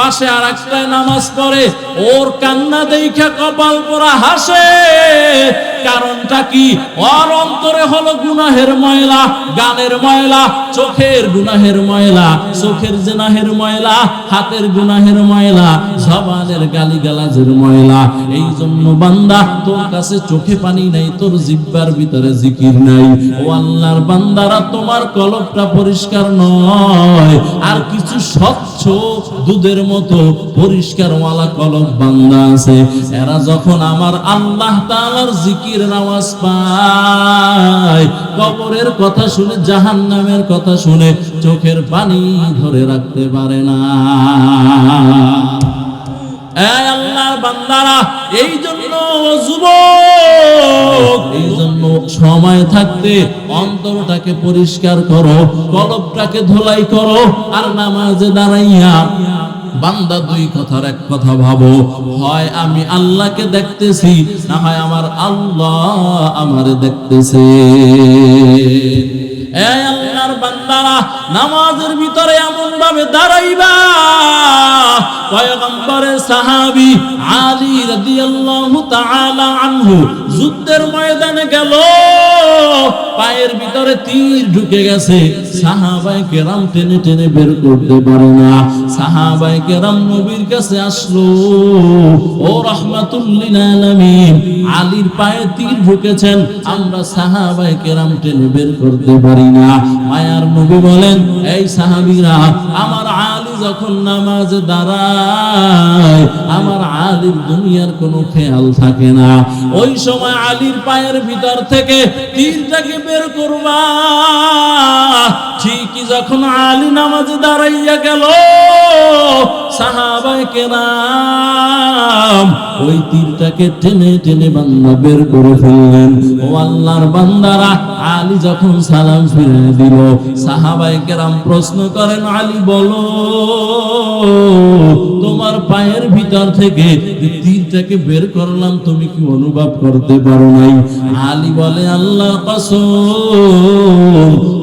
পাশে আর একটাই নামাজ পড়ে ওর কান্না দেখা কপাল পরা হাসে। কারণটা কি? ওর অন্তরে হলো গুনাহের ময়লা, গানের ময়লা, চোখের গুনাহের ময়লা, চোখের জেনাহের ময়লা, হাতের গুনাহের ময়লা, জবানের গালিগালাজের ময়লা। এই জন্য বান্দা, তোর কাছে চোখে পানি নাই, তোর জিব্বার ভিতরে জিকির নাই। ও আল্লাহর বান্দারা, তোমার কলবটা পরিষ্কার নয়। আর কিছু স্বচ্ছ দুধের মতো পরিষ্কার ওয়ালা কলব বান্দা আছে। এরা যখন আমার আল্লাহ তাআলার জিকির কবরের কথা শুনে, জাহান্নামের কথা শুনে চোখের পানি ধরে রাখতে পারে না। এই বান্দারা, এই জন্য যুবক, এই জন্য সময় থাকতে অন্তরটাকে পরিষ্কার করো, কলবটাকে ধোলাই করো, আর নামাজে দাঁড়াইয়া বান্দা দুই কথার এক কথা ভাবো। হয় আমি আল্লাহকে দেখতেছি, না হয় আমার আল্লাহ আমারে দেখতেছে। নামাজের ভিতরে এমন ভাবে দাঁড়াইবা। পয়গম্বরের সাহাবী আলী যুদ্ধের ময়দানে গেল। পায়ের ভিতরে তীর ঢুকে গেছে। সাহাবাই কেরাম টেনে টেনে বের করতে পারে না। সাহাবাই কেরাম নবীর কাছে আসলো, ও রহমাতুল্লিল আলামিন আলীর পায়ে তীর ঢুকেছেন, আমরা সাহাবাই কেরাম টেনে বের করতে পারি না। মায়ার নবী বলেন, এই সাহাবীরা, আমার যখন নামাজ দাঁড়ায়, আমার আলীর দুনিয়ার কোনো খেয়াল থাকে না। ওই সময় আলীর পায়ের ভিতর থেকে তীরটাকে বের করবা। ঠিকই যখন আলী নামাজ দাঁড়াইয়া গেল ওই তীরটাকে টেনে টেনে বান্দা বের করে ফেললেন। ও আল্লাহর বান্দারা, আলী যখন সালাম ফিরে দিল সাহাবাই কেরাম প্রশ্ন করেন, আলী, বলো, তোমার পায়ের ভিতর থেকে যে এটাকে বের করলাম, তুমি কি অনুভব করতে পারো নাই? আলী বলে, আল্লাহ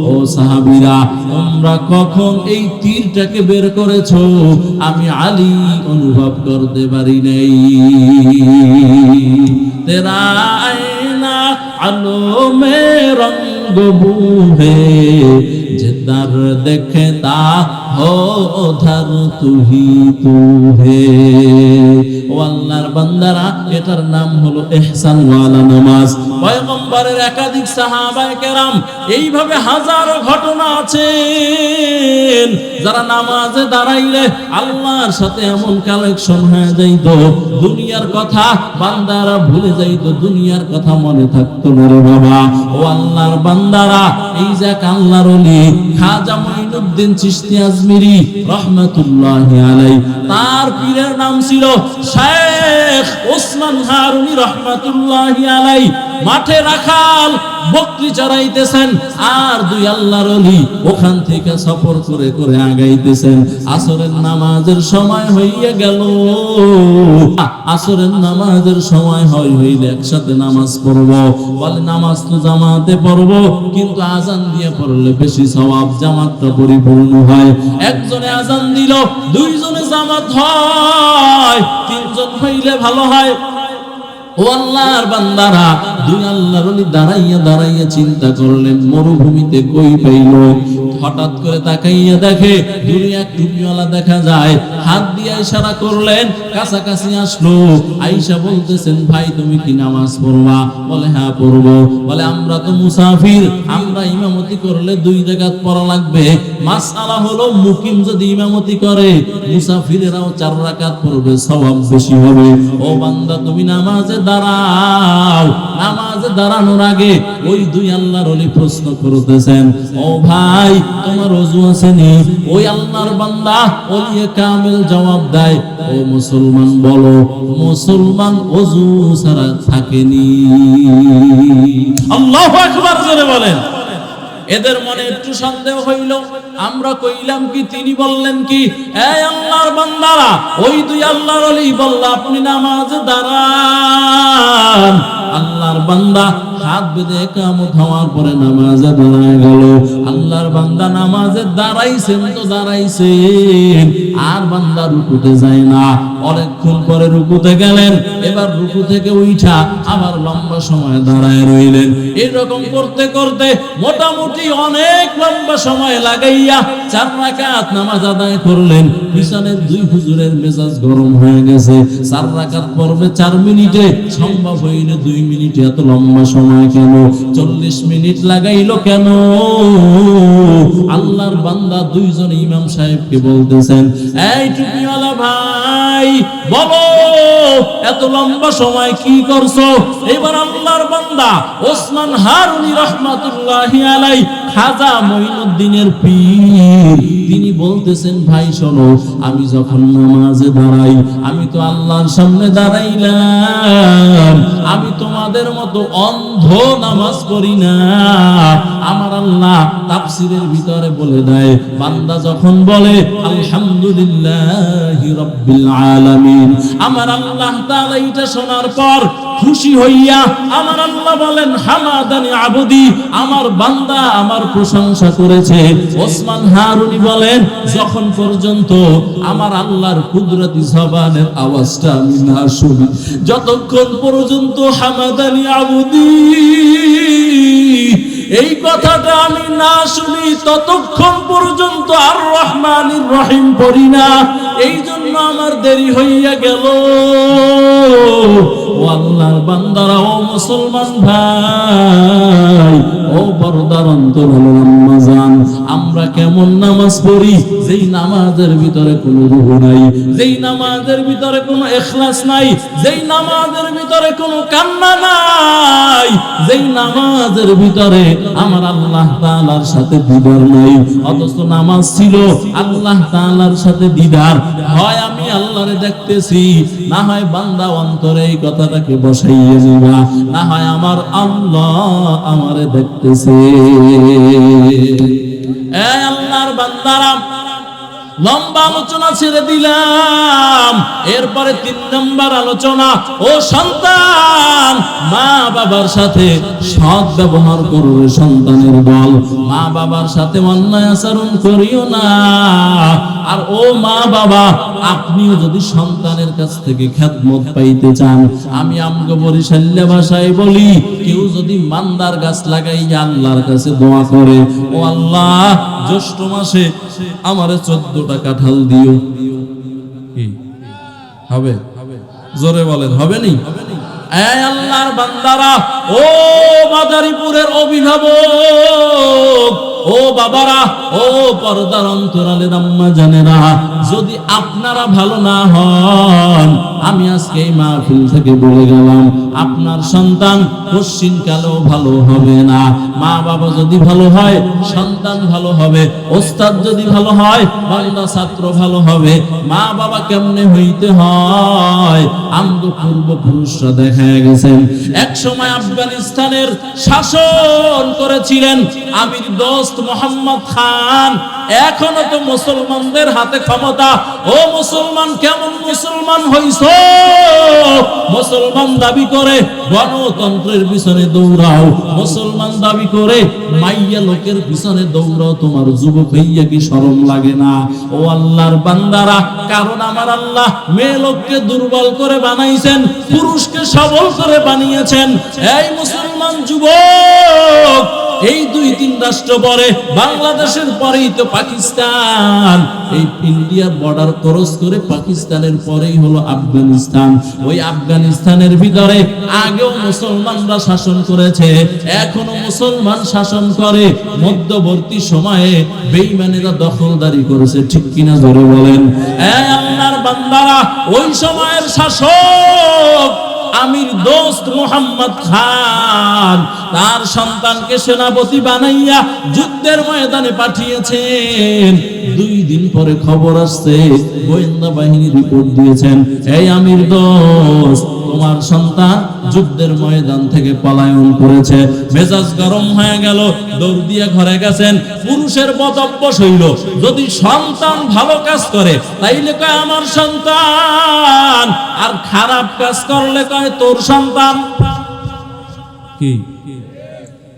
ও সাহাবিরা, তোমরা কখন এই তীরটাকে বের করেছ? আমি আলী অনুভব করতে পারি নাই। আলো মে রঙ্গ বুহে যে তার দেখে তা ধর তুহি তুহে। ও আল্লাহর বান্দারা, এটার নাম হলো এহসান ওয়ালা নামাজ। পয়গম্বরের একাধিক সাহাবায়ে কেরাম এইভাবে হাজারো ঘটনা আছে। যারা নামাজে দাঁড়াইলে আল্লাহর সাথে এমন কালেকশন হয়ে যাইত, দুনিয়ার কথা বান্দারা ভুলে যাইত, দুনিয়ার কথা মনে থাকতো না রে বাবা। ও আল্লাহর বান্দারা, এই যাক আল্লাহর খাজা মঈনুদ্দিন চিশতি আজমি আজমিরি রহমতুল্লাহ আলাই তার পীরের নাম ছিল শেখ ওসমান হারুনি রহমতুল্লাহ আলাই মাঠে রাখাল বকরি চড়াইতেছেন, আর দুই আল্লাহর অলি ওখান থেকে সফর করে করে আগাইতেছেন। আসরের নামাজের সময় হইয়া গেল। আসরের নামাজের সময় হয় হইলে একসাথে নামাজ পড়ব। বলে, নামাজ তো জামাতে পড়ব, কিন্তু আজান দিয়ে পড়লে বেশি সওয়াব জামাতটা পরিপূর্ণ হয়। একজনে আজান দিল, দুইজনে জামাত হয়, তিনজন হইলে ভালো হয়। ও মরুভূমিতে কই পাইল? হঠাৎ করে তাকাইয়া দেখে দূরে এক টুপিওয়ালা দেখা যায়। হাত দিয়ে ইশারা করলেন, কাছাকাছি আসলো। আইসা বলতেছেন, ভাই, তুমি কি নামাজ পড়বা? বলে হ্যাঁ পড়ব। বলে, আমরা তো মুসাফির, আমরা ইমামতি করলে দুই জায়গাত পড়া লাগবে। মাসআলা হলো, মুকিম যদি ইমামতি করে, মুসাফিরেরাও চার রাকাত পড়বে, সওয়াব বেশি হবে। ও বান্দা, তুমি নামাজে দাঁড়াও, নামাজে দাঁড়ানোর আগে ওই দুই আল্লাহর ওলি প্রশ্ন করতেছেন, ও ভাই, তোমার আসেনি? ওই আল্লাহর বান্দা জবাব দেয়, ও মুসলমান বলো, মুসলমান অজু ছাড়া থাকেনি। আল্লাহু বলেন। এদের মনে একটু সন্দেহ হইল আমরা কইলাম কি, তিনি বললেন কি আল্লাহর বান্দারা, ওই দুই আল্লাহর বলল, আপনি নামাজ দাঁড়ান। আল্লাহর বান্দা হাত বেঁধে কামত হওয়ার পরে নামাজে দাঁড়ায় গেল। আল্লাহর বান্দা নামাজে দাঁড়াইছেন তো দাঁড়াইছেন, আর বান্দা রুকুতে যায় না। অনেকক্ষণ পরে রুকুতে গেলেন, এবার রুকু থেকে উঠা আবার লম্বা সময় দাঁড়ায় রইলেন। এরকম করতে করতে মোটামুটি অনেক লম্বা সময় লাগাইয়া চার রাকাত নামাজ আদায় করলেন। পিছনের দুই হুজুরের মেজাজ গরম হয়ে গেছে। চার রাকাত পড়বে চার মিনিটে, সম্ভব হইলে দুই মিনিটে এত লম্বা সময় কেন? চল্লিশ মিনিট কেন? আল্লাহর বান্দা দুইজন ইমাম সাহেবকে বলতেছেন, এই টুপিওয়ালা ভাই, বলো, এত লম্বা সময় কি করছ? এবার আল্লাহর বান্দা ওসমান হারুনি রহমাতুল্লাহি আলাই খাজা মঈনুদ্দিনের পীর তিনি বলতেছেন, ভাই, শোনো, আমি যখন নামাজে দাঁড়াই, আমি তো আল্লাহর সামনে দাঁড়াইলাম। আমি তোমাদের মতো অন্ধ নামাজ করি না। আমার আল্লাহ তাফসিরের ভিতরে বলে দেয়, বান্দা যখন বলে, আলহামদুলিল্লাহি রাব্বিল আলামিন, আমার আল্লাহ তাআলা এটা শোনার পর খুশি হইয়া আমার আল্লাহ বলেন, হামাদানি আবদি। আমার বান্দা আমার প্রশংসা করেছে। ওসমান হারুনি বলেন, যখন পর্যন্ত আমার আল্লাহর কুদরতি জবানের আওয়াজটা আমি না শুনি, যতক্ষণ পর্যন্ত হামাদানি আবদি, এই কথাটা আমি না শুনি, ততক্ষণ পর্যন্ত আর রহমানির রহিম পড়ি না। এই জন্য আমার দেরি হইয়া গেল। ও আল্লাহর বান্দারা ও মুসলমান ভাই ও আমরা কেমন নামাজ পড়ি? যেই নামাজের ভিতরে নাই, যেই নামাজের ভিতরে এখলাস নাই, যেই নামাজের ভিতরে কোনো কান্না নাই, যেই নামাজের ভিতরে আমার আল্লাহ সাথে দিদার নাই। অথচ নামাজ ছিল আল্লাহ সাথে দিদার। হয় আমি আল্লাহরে দেখতেছি, না হয় বান্দা অন্তরে এই কথাটাকে বসাইয়ে না হয় আমার আল্লাহ আমারে দেখতেছে। আল্লাহর বান্দারা লম্বা আলোচনা ছেড়ে দিলাম। এরপরে তিন নম্বর আলোচনা, ও সন্তান, মা বাবার সাথে সৎ ব্যবহার করবে সন্তানের বল। মা বাবার সাথে অন্যায় আচরণ করিও না। আর ও মা বাবা, আপনিও যদি সন্তানের কাছ থেকে খ্যাতমত পাইতে চান, আমি আমগো বরিশাল্য ভাষায় বলি, কেউ যদি মান্দার গাছ লাগাইয়া আল্লাহর কাছে দোয়া করে, ও আল্লাহ, জ্যৈষ্ঠ মাসে আমারে চোদ্দটা কাঁঠাল দিও? হবে? জোরে বলেন হবে নি? আল্লাহর বান্দারা ও মাদারীপুরের অভিভাবক ও বাবারা, ও পর্দার অন্তরালের আম্মা জানেরা, যদি আপনারা ভালো না হন, আমি আজকে এই মাহফিল থেকে বলে গেলাম, আপনার সন্তান পশ্চিম কালেও ভালো হবে না। মা বাবা যদি ভালো হয়, সন্তান ভালো হবে, ওস্তাদ যদি ভালো হয়, বান্দা ছাত্র ভালো হবে। মা বাবা কেমনে হইতে হয়? আমগো পূর্বপুরুষরা দেখা গেছেন। এক সময় আফগানিস্তানের শাসন করেছিলেন আমির দোস্ত মোহাম্মদ খান, এখনও তো মুসলমানদের হাতে ক্ষমতা। ও মুসলমান, কেমন মুসলমান হইছ? মুসলমান দাবি করে, গণতন্ত্রের পিছনে দৌড়াও। মুসলমান দাবি করে, মাইয়া লোকের পিছনে দৌড়াও, তোমার যুবক হইয়া কি শরম লাগে না? ও আল্লাহর বান্দারা, কারণ আমার আল্লাহ মেয়ে লোককে দুর্বল করে বানাইছেন, পুরুষকে সবল করে বানিয়েছেন। এই মুসলমান যুবক এই দুই তিন রাষ্ট্র পরে বাংলাদেশের পরেই তো পাকিস্তান। এই ইন্ডিয়ার বর্ডার ক্রস করে পাকিস্তানের পরেই হলো আফগানিস্তান। ওই আফগানিস্তানের ভিতরে আগেও মুসলমানরা শাসন করেছে, এখনও মুসলমান শাসন করে। মধ্যবর্তী সময়ে বেঈমানেরা দখলদারি করেছে, ঠিক কিনা ধরে বলেন? আল্লাহর বান্দারা, ওই সময়ের শাসক আমির দোস্ত মোহাম্মদ খান তার সন্তানকে সেনাপতি বানাইয়া যুদ্ধের ময়দানে পাঠিয়েছেন। দুই দিন পরে খবর আসছে, গোয়েন্দা বাহিনী রিপোর্ট দিয়েছেন, এই আমির দোস্ত, তোমার সন্তান যুদ্ধের ময়দান থেকে পলায়ন করেছে। মেজাজ গরম হয়ে গেল, দৌড় দিয়ে ঘরে গেছেন, পুরুষের অভ্যাস হইল। যদি সন্তান ভালো কাজ করে, তাইলে কয় আমার সন্তান, আর খারাপ কাজ করলে কয় তোর সন্তান? কি?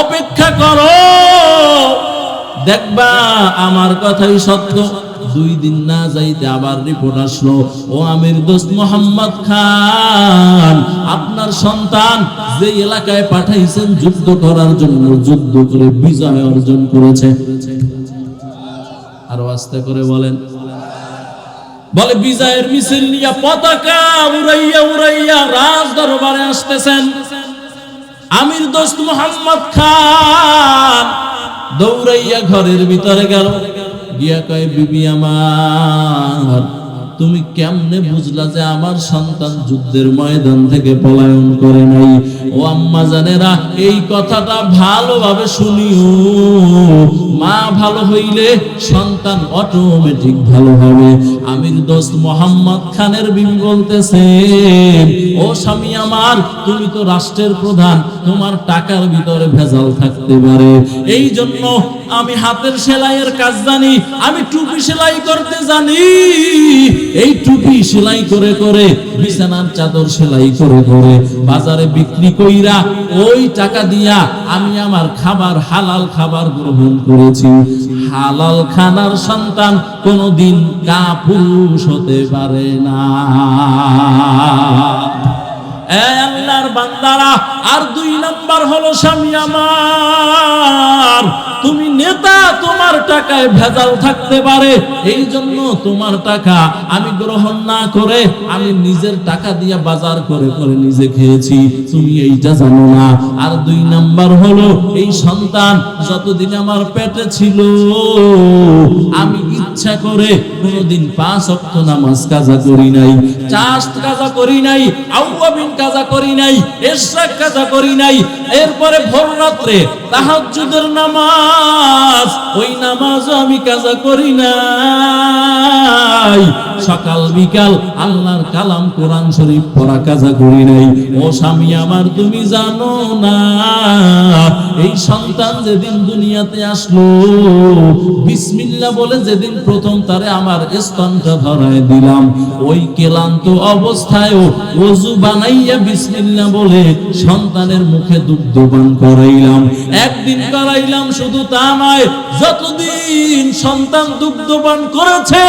অপেক্ষা করো। দেখবা আমার কথাই সত্য। দুই দিন না যাইতে আবার রিপোর্ট আসলো, ও আমির দোস্ত মোহাম্মদ খান, আপনার সন্তান যে এলাকায় পাঠাইছেন যুদ্ধ করার জন্য, যুদ্ধ করে বিজয় অর্জন করেছে। আরও আস্তে করে বলেন বলে, বিজয়ের মিছিল নিয়ে পতাকা উড়াইয়া উড়াইয়া রাজ দরবারে আসতেছেন। আমির দোস্ত মোহাম্মদ খান দৌড়াইয়া ঘরের ভিতরে গেল। গিয়া কয়, বিবি আমার। তুমি কেমনে বুঝলা যে আমার সন্তান যুদ্ধের ময়দান থেকে পলায়ন করে নাই? ও আম্মা জানেরা, এই কথাটা ভালোভাবে শুনিও। মা ভালো হইলে সন্তান অটোমেটিক ভালো হবে। আমির দোস্ত মোহাম্মদ খানের বিবি বলতেছে, ও স্বামী আমার, তুমি তো রাষ্ট্রের প্রধান, তোমার টাকার ভিতরে ভেজাল থাকতে পারে। এই জন্য আমি হাতের সেলাইয়ের কাজ জানি, আমি টুপি সেলাই করতে জানি। এই টুপি সেলাই করে করে, বিছানার চাদর সেলাই করে করে বাজারে বিক্রি কইরা ওই টাকা দিয়া আমি আমার খাবার, হালাল খাবার গ্রহণ করেছি। হালাল খানার সন্তান কোনোদিন কাপুরুষ হতে পারে না। বান্দারা, আর দুই নাম্বার হলো স্বামী আমার। নেতা তোমার টাকায় ভেজাল থাকতে পারে, এই জন্য তোমার টাকা আমি গ্রহণ না করে আমি নিজের টাকা দিয়ে বাজার করে করে নিজে খেয়েছি। তুমি এইটা জানো না। আর দুই নাম্বার হলো, এই সন্তান যতদিন আমার পেটে ছিল, আমি ইচ্ছা করে কোনোদিন পাঁচ অক্ট নামাজ কাজা করি নাই চাষ কাজা করি নাই, আউয়াবিন কাজা করি নাই এশরাক কাজা করি নাই। এরপরে ভোর রাত্রে তাহাজ্জুদের নামাজ ওই নামাজও আমি কাজা করি নাই। সকাল, বিকাল আল্লাহর কালাম কোরআন শরীফ পড়া কাজা করি নাই। ও স্বামী আমার, তুমি জানো না, এই সন্তান যেদিন দুনিয়াতে আসলো বিসমিল্লাহ বলে যেদিন প্রথম তারে আমার স্তনটা ধরায় দিলাম। ওই কেলান্ত অবস্থায়ও ওযু বানাইয়া বিসমিল্লাহ বলে সন্তানের মুখে দুগ্ধ পান করাইলাম। একদিন করাইলাম শুধু তা নয় যতদিন সন্তান দুগ্ধবান করেছে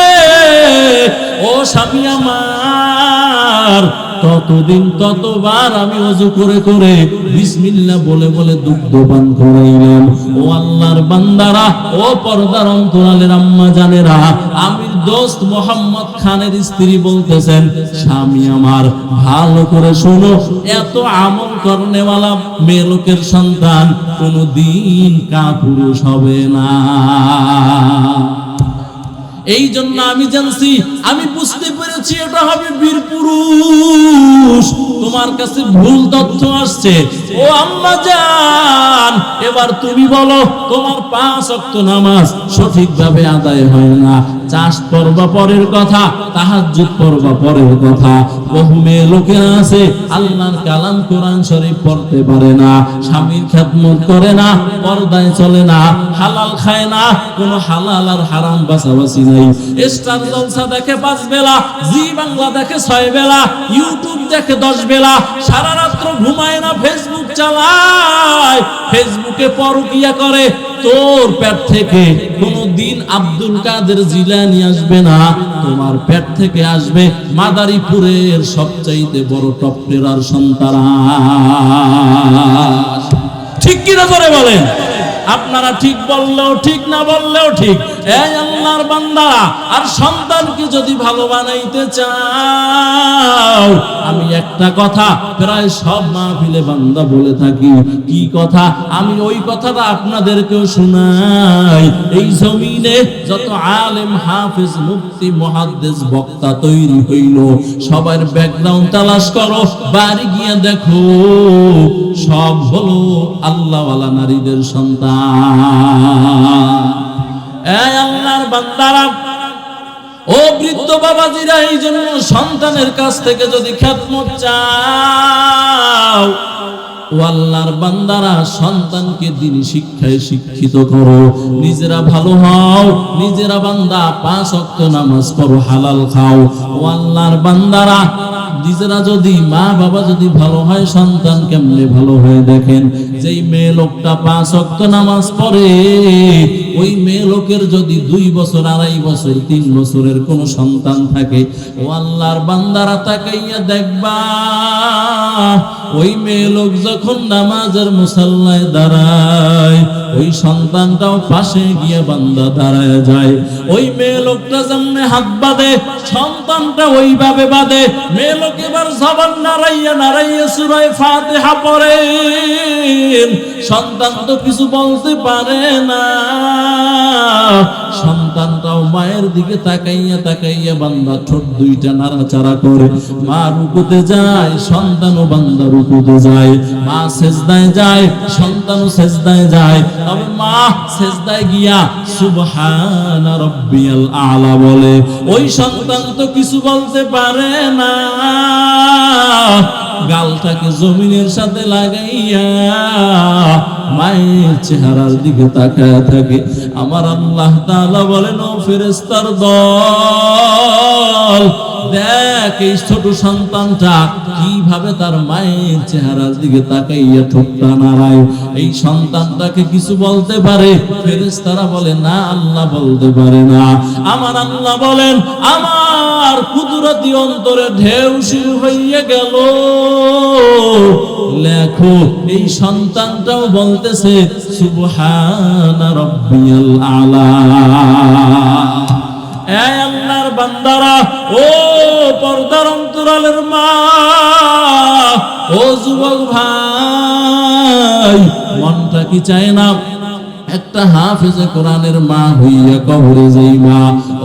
ও স্বামী আমার ততদিন ততবার আমি অজু করে করে বিসমিল্লাহ বলে বলে দুগ্ধ পান করাইলাম। ও আল্লাহর বান্দারা, ও পর্দার অন্তরালের আম্মা জানেরা, আমির দোস্ত মোহাম্মদ খানের স্ত্রী বলতেছেন, স্বামী আমার, ভালো করে শোনো, এত আমল করনেওয়ালা মেয়ে লোকের সন্তান কোনোদিন কাপুরুষ হবে না। এই জন্য আমি জানছি, আমি বুঝতে পেরেছি এটা হবে বীর পুরুষ। তোমার কাছে ভুল তথ্য আসছে। ও আম্মা জান, এবার তুমি বলো, তোমার পাঁচ অক্ত নামাজ সঠিকভাবে আদায় হয় না। চাষ পর্বা পরের কথা, তাহাজ্জুদ পর্বা পরের কথা। বহু মেয়ে লোকেরা আছে, আল্লাহর কালাম কোরআন শরীফ পড়তে পারে না, স্বামীর খেদমত করে না, পর্দায় চলে না, হালাল খায় না, কোনো হালাল আর হারাম বাছাবাছি নাই। স্টার জলসা দেখে পাঁচ বেলা, জি বাংলা দেখে ছয় বেলা, ইউটিউব দেখে দশ বেলা, সারা রাত্র ঘুমায় না ফেসবুক চালায় ফেসবুকে পরকিয়া করে তোর পেট থেকে কোনো দিন আব্দুল কাদের জিলানি আসবে না। তোমার পেট থেকে আসবে মাদারীপুরের সবচাইতে বড় টপের আর সন্তান ঠিক কিনা করে বলেন? আপনারা ঠিক বললেও ঠিক, না বললেও ঠিক। এই আল্লাহর বান্দারা আর সন্তানকে যদি ভালো বানাইতে চাও, আমি একটা কথা প্রায় সব বান্দা বলে থাকি। কি কথা? আমি ওই কথাটা আপনাদেরকেও শোনাই। এই জমিনে যত আলেম, হাফিজ, মুফতি, মুহাদ্দিস, বক্তা তৈরি হইল। সবার ব্যাকগ্রাউন্ড তালাশ করো, বাড়ি গিয়ে দেখো, সব হলো আল্লাহওয়ালা নারীদের সন্তান। ও বৃদ্ধ বাবাজিরা, এই জন্য সন্তানের কাছ থেকে যদি খ্যাতমত চাও আল্লাহর বান্দারা, সন্তানকে দিন শিক্ষায় শিক্ষিত করো। নিজেরা ভালো হও, নিজেরা বান্দা, পাঁচ অক্ত নামাজ পড়ো, হালাল খাও। ও আল্লাহর বান্দারা, নিজেরা যদি মা বাবা যদি ভালো হয়, সন্তান কেমনে ভালো হয়ে দেখেন? যেই মেয়ে লোকটা পাঁচ অক্ত নামাজ পড়ে, ওই মেয়ে লোকের যদি দুই বছর, আড়াই বছর, তিন বছরের কোন সন্তান থাকে, ও আল্লাহর বান্দারা তাকাইয়া দেখবা, ওই মেয়ে লোক যখন নামাজের মুসাল্লায় দাঁড়ায়, ওই সন্তানটাও পাশে গিয়ে বান্দা দাঁড়ায় যায়। ওই মেয়ে লোকটা যেমনে হাত বাঁধে, সন্তানটা ওইভাবে বাঁধে। মেয়ে লোক এবার জবান নাড়াইয়া নাড়াইয়া সুরায় ফাতিহা পড়ে। সন্তান তো কিছু বলতে পারে না। সন্তানটাও মায়ের দিকে তাকাইয়া তাকাইয়া বান্দা ঠোঁট দুইটা নাড়াচাড়া করে। মা রুকুতে যায়, সন্তানও বান্দা রুকুতে যায়। মা সেজদায় যায়, সন্তানও সেজদায় যায়। তবে মা সেজদায় গিয়া সুবহানা রাব্বিয়াল আলা বলে, ওই সন্তান তো কিছু বলতে পারে না। গালটাকে জমিনের সাথে লাগাইয়া মায়ের চেহারার দিকে তাকায় থাকে। আমার আল্লাহ তাআলা বলেন, ও ফেরেস্তার দল, দেখ এই ছোট সন্তানটা কীভাবে তার মায়ের চেহারার দিকে তাকাইয়া ঠোঁটটা নাড়ায়। এই সন্তানটাকে কিছু বলতে পারে? ফেরেশতারা বলে, না, আল্লাহ বলতে পারে না। আমার আল্লাহ বলেন, আমার কুদরতি অন্তরে ঢেউ শুরু হইয়া গেল। লেখো, এই সন্তানটাও বলতেছে, সুবহানা রাব্বিয়াল আলা। এই আল্লাহর বান্দারা, ও পর্দার অন্তরালের মা, ও যুবক ভাই, মনটা কি চায় না? একটা হাফেজে কোরআনের মা হইয়া কবরে যাইবা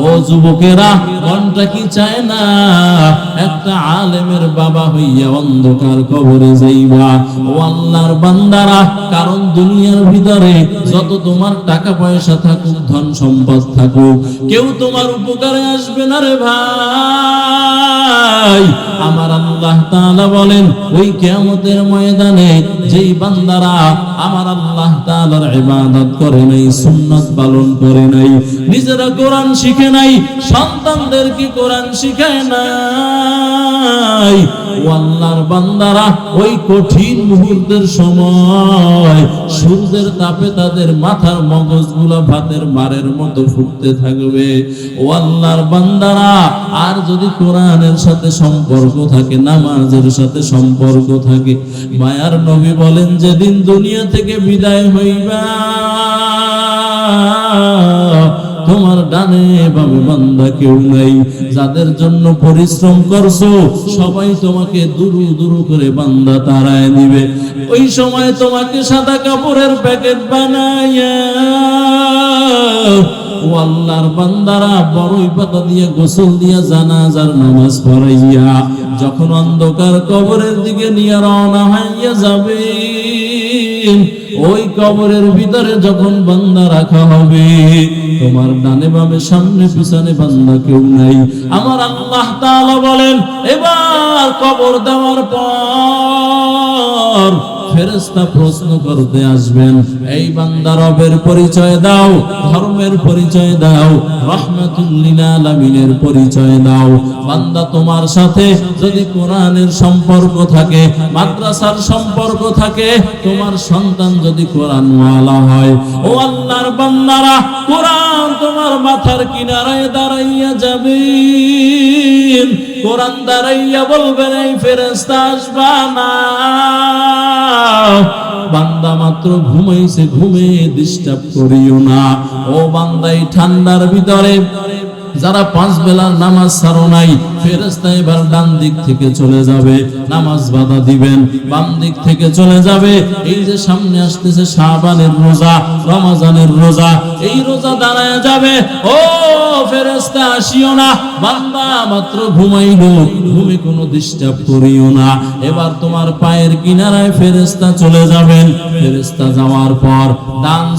ও যুবকেরা, মনটা কি চায় না? একটা আলেমের বাবা হইয়া অন্ধকার কবরে যাইবা ও আল্লাহর বান্দারা, কারণ দুনিয়ার ভিতরে যত তোমার টাকা পয়সা থাকুক, ধন সম্পদ থাকুক, কেউ তোমার উপকারে আসবে না রে ভাই। আমার আল্লাহ তাআলা বলেন, ওই কিয়ামতের ময়দানে যেই বান্দারা আমার আল্লাহ তাআলার ইবাদত করে নাই, সুন্নাত পালন করে নাই, নিজেরা কোরআন শিখে নাই সন্তানদেরকে কোরআন শিখায় নাই? ও আল্লাহর বান্দারা, ওই কঠিন মুহূর্তের সময় সূর্যের তাপে তাদের মাথার মগজগুলো ভাতের মারের মতো ফুটতে থাকবে। ও আল্লাহর বান্দারা, আর যদি কোরআনের সাথে সম্পর্ক থাকে, নামাজের সাথে সম্পর্ক থাকে, মায়ার নবী বলেন, যেদিন দুনিয়া থেকে বিদায় হইবা তোমার ডানে বামে বান্দা কেউ নাই। যাদের জন্য পরিশ্রম করছ, সবাই তোমাকে দুরু দুরু করে তারায় ওই সময় তোমাকে সাদা কাপড়ের প্যাকেট বানাইয়া বান্দারা বড়ই পাতা দিয়ে গোসল জানাজার নামাজ পড়াইয়া, যখন অন্ধকার কবরের দিকে নিয়ে রওনা হইয়া যাবে। ওই কবরের ভিতরে যখন বান্দা রাখা হবে, তোমার ডানে বামে, সামনে পিছনে বান্দা কেউ নাই। আমার আল্লাহ তাআলা বলেন, এবার কবর দেওয়ার পর ফেরেশতা প্রশ্ন করতে আসবেন, এই বান্দা রবের পরিচয় দাও, ধর্মের পরিচয় দাও রহমাতুল্লিল আলামিনের পরিচয় দাও। বান্দা তোমার সাথে যদি কোরআনের সম্পর্ক থাকে, মাদ্রাসার সম্পর্ক থাকে, তোমার সন্তান যদি কোরআন ওয়ালা হয়, ও আল্লাহর বান্দারা, কোরআন তোমার মাথার কিনারায় দাঁড়াইয়া যাবে। কোরআন দাঁড়াইয়া বলবেন, এই ফেরেশতা আসবা না। বান্দা মাত্র ঘুমাইছে ঘুমে ডিস্টার্ব করিও না। ও বান্দাই ঠান্ডার ভিতরে, যারা পাঁচ বেলা নামাজ সারো নাই ফেরেস্তা এবার ডান দিক থেকে চলে যাবে, নামাজ বাধা দিবেন, বাম দিক থেকে চলে যাবে। এই যে সামনে আসতেছে শাবানের রোজা, রমাজানের রোজা, এই রোজা দাঁড়ায় যাবে। ও আসিও না। যাওয়ার পর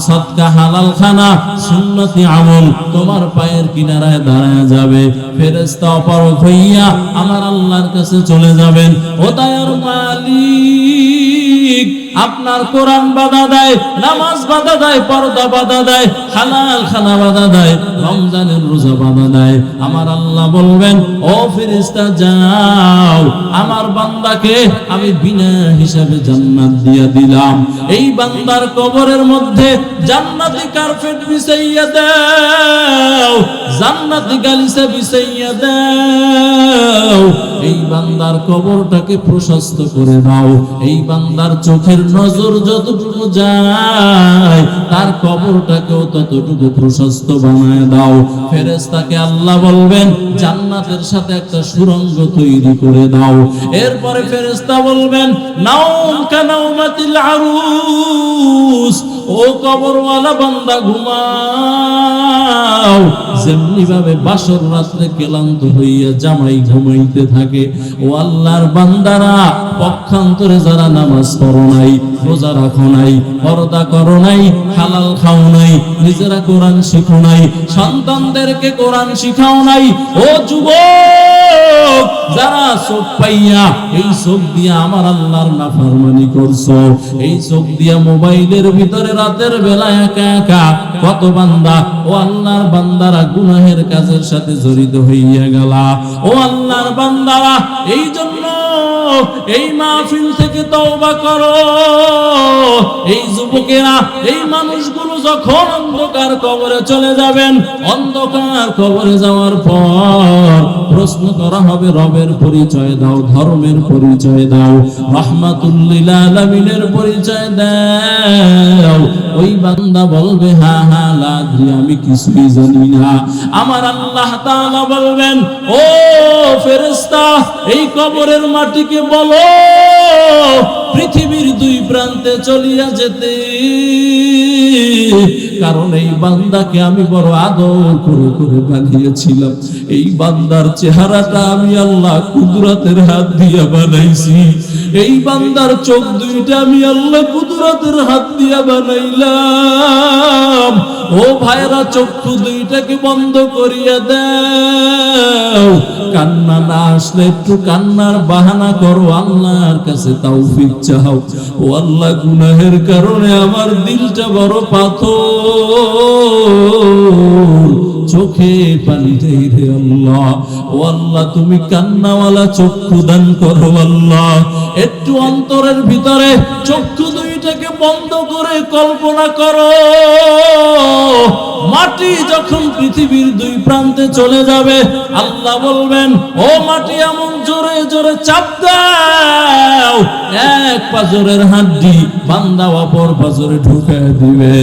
সৎকা হালাল খানা সুন্নতি আমল তোমার পায়ের কিনারায় দাঁড়ায় যাবে। ফেরেস্তা অপারক হইয়া আমার আল্লাহর কাছে চলে যাবেন। ও তায়ার মালিক। আপনার কোরআন বাধা দেয়, নামাজ বাধা দেয়, পর্দা বাধা দেয়, হালাল খানা বাধা দেয়, রমজানের রোজা বাধা দেয়। আমার আল্লাহ বলবেন, ও ফেরেশতা, যাও। আমার বান্দাকে আমি বিনা হিসাবে জান্নাত দিয়া দিলাম। এই বান্দার কবরের মধ্যে জান্নাতি কার্পেট বিছাইয়া দাও, জান্নাতি গালিসা বিছাইয়া দাও। এই বান্দার কবরটাকে প্রশস্ত করে দাও। এই বান্দার চোখের নজর যতটুকু যায়, তার কবরটাকেও ততটুকু প্রশস্ত বানায় দাও। ফেরেশতাকে আল্লাহ বলবেন, জান্নাতের সাথে একটা সুরঙ্গ তৈরি করে দাও। এরপরে ফেরেস্তা বলবেন নাও কানাউমাতিল আরুস। ও কবরওয়ালা বান্দা, ঘুমাও। যেমনি ভাবে বাসর রাত্রে ক্লান্ত হইয়া জামাই ঘুমাইতে থাকে, ও আল্লাহর বান্দারা, পক্ষান্তরে যারা নামাজ পড়ো নাই, রোজা রাখো নাই, পর্দা করো নাই, হালাল খাও নাই, নিজেরা কোরআন শিখো নাই, সন্তানদেরকে কোরআন শিখাও নাই, ও যুবক! যারা চোখ পাইয়া এই চোখ দিয়া আমার আল্লাহর করছ, এই চোখ দিয়া মোবাইলের ভিতরে রাতের বেলা একা একা কত বান্দা, ও আল্লাহর বান্দারা গুনাহের কাজের সাথে জড়িত হইয়া গেলা। ও আল্লাহর বান্দারা, এই জন্য এই মাহফিল থেকে তওবা করো। এই যুবকেরা, এই মানুষগুলো যখন অন্ধকার কবরে চলে যাবেন, অন্ধকার কবরে যাওয়ার পর প্রশ্ন করা হবে, রবের পরিচয় দাও, ধর্মের পরিচয় দাও, রহমাতুল্লিল আলামিনের পরিচয় দাও। ওই বান্দা বলবে, হা হা, লাদ্রি, আমি কিছুই জানি না। আমার আল্লাহ তাআলা বলবেন, ও ফেরেশতা, এই কবরের মাটিকে বলো পৃথিবীর দুই প্রান্তে চলিয়া যেতে। কারণ এই বান্দাকে আমি বড় আদর করে করে বানিয়েছিলাম এই বান্দার চেহারাটা আমি আল্লাহ কুদরতের হাত বানাইছি। এই বান্দার চোখ দুইটা আমি আল্লাহ কুদরতের হাত বানাইলাম। ও ভাইরা, চক্ষু দুইটাকে বন্ধ করিয়া দাও। কান্না না আসলে একটু কান্নার বাহানা করো, আল্লাহর কাছে চাও। ও আল্লাহ, গুনাহের কারণে আমার দিলটা বড় পাথর। চোখে পানি দেই রে আল্লাহ। ও আল্লাহ, তুমি কান্নাওয়ালা চক্ষু দান করো আল্লাহ। একটু অন্তরের ভিতরে চক্ষু দুইটাকে বন্ধ করে কল্পনা করো। মাটি যখন পৃথিবীর দুই প্রান্তে চলে যাবে, আল্লাহ বলবেন, ও মাটি এমন জোরে জোরে চাপ দাও, এক পাজরের হাড্ডি বান্দা অপর পাজরে ঢুকে দিবে।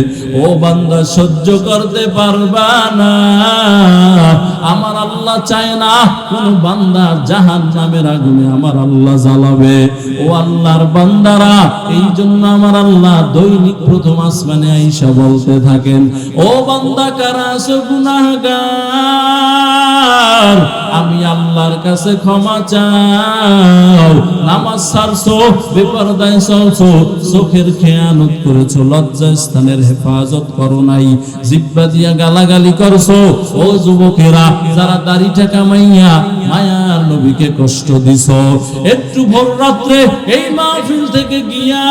ও বান্দা, সহ্য করতে পারবা না। আমার আল্লাহ চায় না কোন বান্দা জাহান নামের আগুনে আমার আল্লাহ জ্বালাবে। ও আল্লাহর বান্দারা এই জন্য আমার আল্লাহ দৈনিক প্রথম আসমানে আইসা বলতে থাকেন, ও বান্দা, কারা আছো আমি আল্লাহর কাছে ক্ষমা চাও। নামাজ ছাড়ছো বেপরদায় চলছো, চোখের খেয়ানত করেছ লজ্জা স্থানের হেফাজত করো নাই। জিব্বা দিয়া গালাগালি করছ, ও যুবকেরা, যারা দাড়িটা কামাইয়া মায়ার নবীকে কষ্ট দিছ। একটু ভোর রাত্রে এই মাহফিল থেকে গিয়া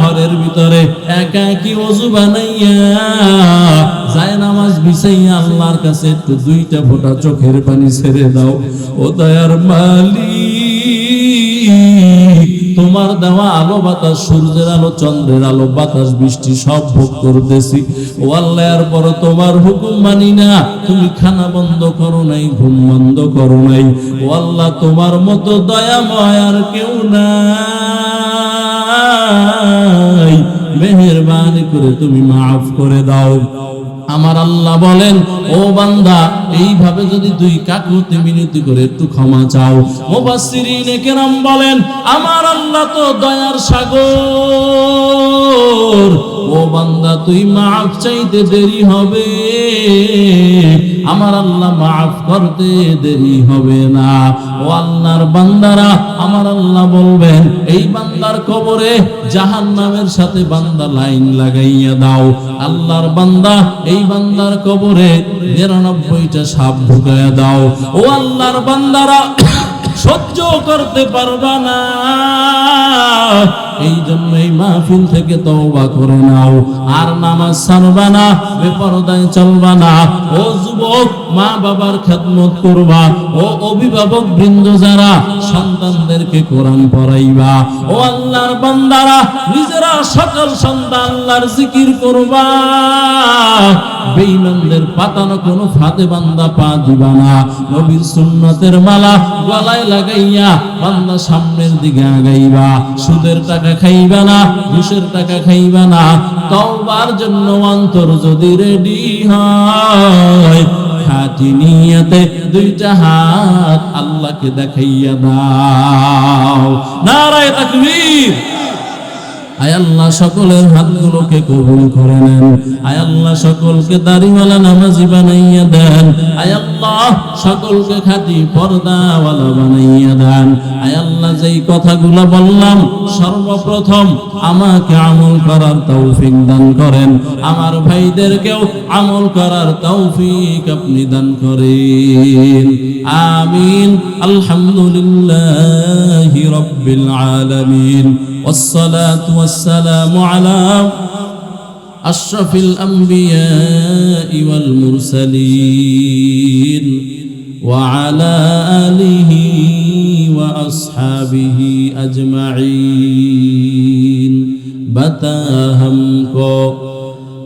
ঘরের ভিতরে একা কি অজু বানাইয়া যায় নামাজ বিছাইয়া আল্লাহর কাছে একটু দুইটা ফোঁটা চোখের পানি ছেড়ে দাও। ও দয়ার মালিক, তোমার দেওয়া আলো বাতাস, সূর্যের আলো, চন্দ্রের আলো, বাতাস, বৃষ্টি সব ভোগ করতেছি। ও আল্লাহ আর পর তোমার হুকুম মানি না। তুমি খানা বন্ধ করো নাই, ঘুম বন্ধ করো নাই। ও আল্লাহ, তোমার মতো দয়াময় আর কেউ না মেহেরবানি করে তুমি মাফ করে দাও। আমার আল্লাহ বলেন, ও বান্দা, এইভাবে যদি দুই কাকুতে মিনতি করে একটু ক্ষমা চাও। মুবাসসিরিনে কেরাম বলেন, আমার আল্লাহ তো দয়ার সাগর। ও বান্দা, তুই মাফ চাইতে দেরি হবে। আমার আল্লাহ মাফ করতে দেরি হবে না। ও আল্লাহর বান্দারা, আমার আল্লাহ বলবেন, এই বান্দার কবরে জাহান্নামের সাথে বান্দা লাইন লাগাইয়া দাও। আল্লাহর বান্দা, এই বান্দার কবরে নিরানব্বইটা সাপ ঢুকাইয়া দাও। ও আল্লাহর বান্দারা, সহ্য করতে পারবা না। এই জন্য মাহফিল থেকে তওবা করে নাও। আর নামাজ ছাড়বা না, বেপরদায় চলবা না। ও যুবক মা বাবার খেদমত করবা। ও অভিভাবক বৃন্দ যারা, সন্তানদেরকে কোরআন পড়াইবা। ও আল্লাহর বান্দারা, নিজেরা সকল সন্তান আল্লাহর জিকির করবা। বেঈমানদের পাতানো কোনো বান্দা পা দিবা না। নবীর সুন্নতের মালা গলায় লাগাইয়া বান্দা সামনের দিকে আগাইবা। সুদের টাকা খাইবা না ঘুষের টাকা খাইবা না। তওবার জন্য অন্তর যদি রেডি হয়, খাটি নিয়তে দুইটা হাত আল্লাহকে দেখাইয়া দাও। নারায় তাকবীর। আয় আল্লাহ, সকলের হাতগুলোকে কবুল করে নেন। আয় আল্লাহ, সকলকে দাড়িওয়ালা নামাজি বানাইয়া দেন। আয় আল্লাহ, সকলকে খাঁটি পর্দাওয়ালা বানাইয়া যেই কথাগুলো বললাম সর্বপ্রথম আমাকে আমল করার তৌফিক দান করেন আমার ভাইদেরকেও আমল করার তৌফিক আপনি দান করেন আমিন আলহামদুলিল্লাহ রব্বিল আলামিন والصلاة والسلام على أشرف الأنبياء والمرسلين وعلى آله وأصحابه أجمعين بتا ہم کو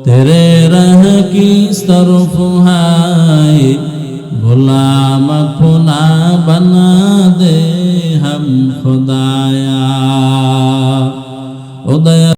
تیرے رہ کس طرف ہے غلام کھلا بنا دے ہم خدایا